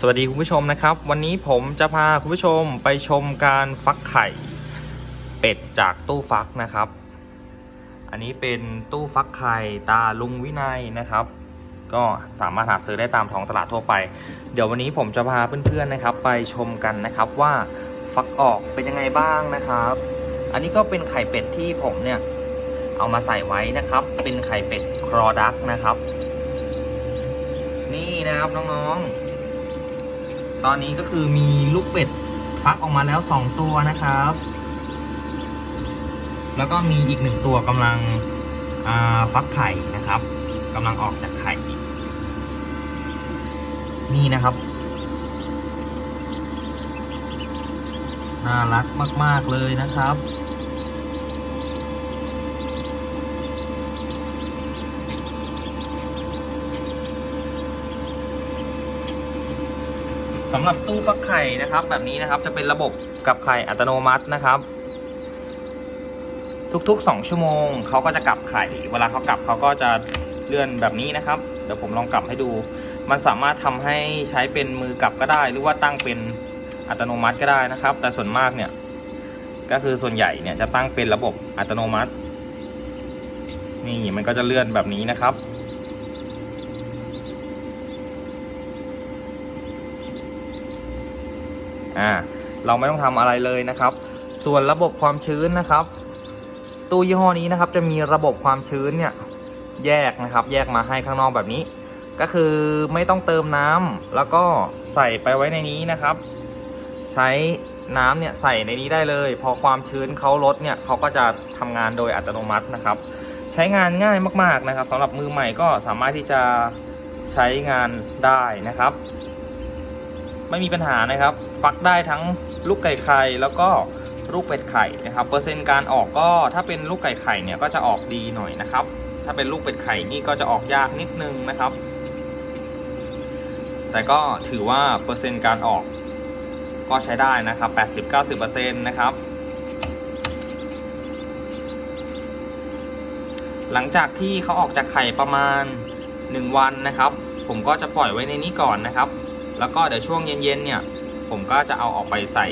สวัสดีคุณผู้ชมนะครับ วันนี้ผมจะพาคุณผู้ชมไปชมการฟักไข่ เป็ดจากตู้ฟักนะครับ อันนี้เป็นตู้ฟักไข่ตาลุงวินัยนะครับ ก็สามารถหาซื้อได้ตามท้องตลาดทั่วไป เดี๋ยววันนี้ผมจะพาเพื่อนๆนะครับ ไปชมกันนะครับว่าฟักออกเป็นยังไงบ้างนะครับ อันนี้ก็เป็นไข่เป็ดที่ผมเนี่ยเอามาใส่ไว้นะครับ เป็นไข่เป็ดครอดักนะครับ นี่นะครับน้องๆ ตอนนี้ก็คือมีลูกเป็ดฟักออกมาแล้วสองตัวนะครับ แล้วก็มีอีกหนึ่งตัวกำลังฟักไข่นะครับกำลังออกจากไข่ นี่นะครับ น่ารักมาก ๆ เลยนะครับ สำหรับตู้ฟักไข่นะครับ แบบนี้นะครับจะเป็นระบบกับไข่อัตโนมัตินะครับ ทุกๆ 2 ชั่วโมงเขาก็จะกลับไข่ เวลาเขากลับเขาก็จะเลื่อนแบบนี้นะครับเดี๋ยวผมลองกลับให้ดู มันสามารถทำให้ใช้เป็นมือกลับก็ได้ หรือว่าตั้งเป็นอัตโนมัติก็ได้นะครับ แต่ส่วนมากเนี่ย ก็คือส่วนใหญ่เนี่ยจะตั้งเป็นระบบอัตโนมัติ นี่มันก็จะเลื่อนแบบนี้นะครับ อ่าเราไม่ต้องทำอะไรเลยนะครับ ส่วนระบบความชื้นนะครับ ตู้ยี่ห้อนี้นะครับ จะมีระบบความชื้นเนี่ยแยกนะครับ แยกมาให้ข้างนอกแบบนี้ ก็คือไม่ต้องเติมน้ำแล้วก็ใส่ไปไว้ในนี้นะครับ ใช้น้ำเนี่ยใส่ในนี้ได้เลย พอความชื้นเขาลดเนี่ยเขาก็จะทำงานโดยอัตโนมัตินะครับ ใช้งานง่ายมากๆนะครับสำหรับมือใหม่ก็สามารถที่จะใช้งานได้นะครับ ไม่มีปัญหานะครับ ฟักได้ทั้งลูกไก่ไข่แล้วก็ลูกเป็ดไข่นะครับ เปอร์เซ็นต์การออกก็ถ้าเป็นลูกไก่ไข่เนี่ยก็จะออกดีหน่อยนะครับ ถ้าเป็นลูกเป็ดไข่นี่ก็จะออกยากนิดนึงนะครับ แต่ก็ถือว่าเปอร์เซ็นต์การออกก็ใช้ได้นะครับ 80-90%นะครับ หลังจากที่เขาออกจากไข่ประมาณ 1 วันนะครับ ผมก็จะปล่อยไว้ในนี้ก่อนนะครับ แล้วก็เดี๋ยวช่วงเย็นๆเนี่ยผมก็จะเอาออกไปใส่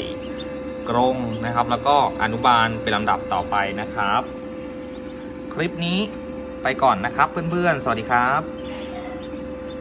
กรงนะครับ แล้วก็อนุบาลเป็นลำดับต่อไปนะครับ คลิปนี้ไปก่อนนะครับเพื่อนๆ สวัสดีครับ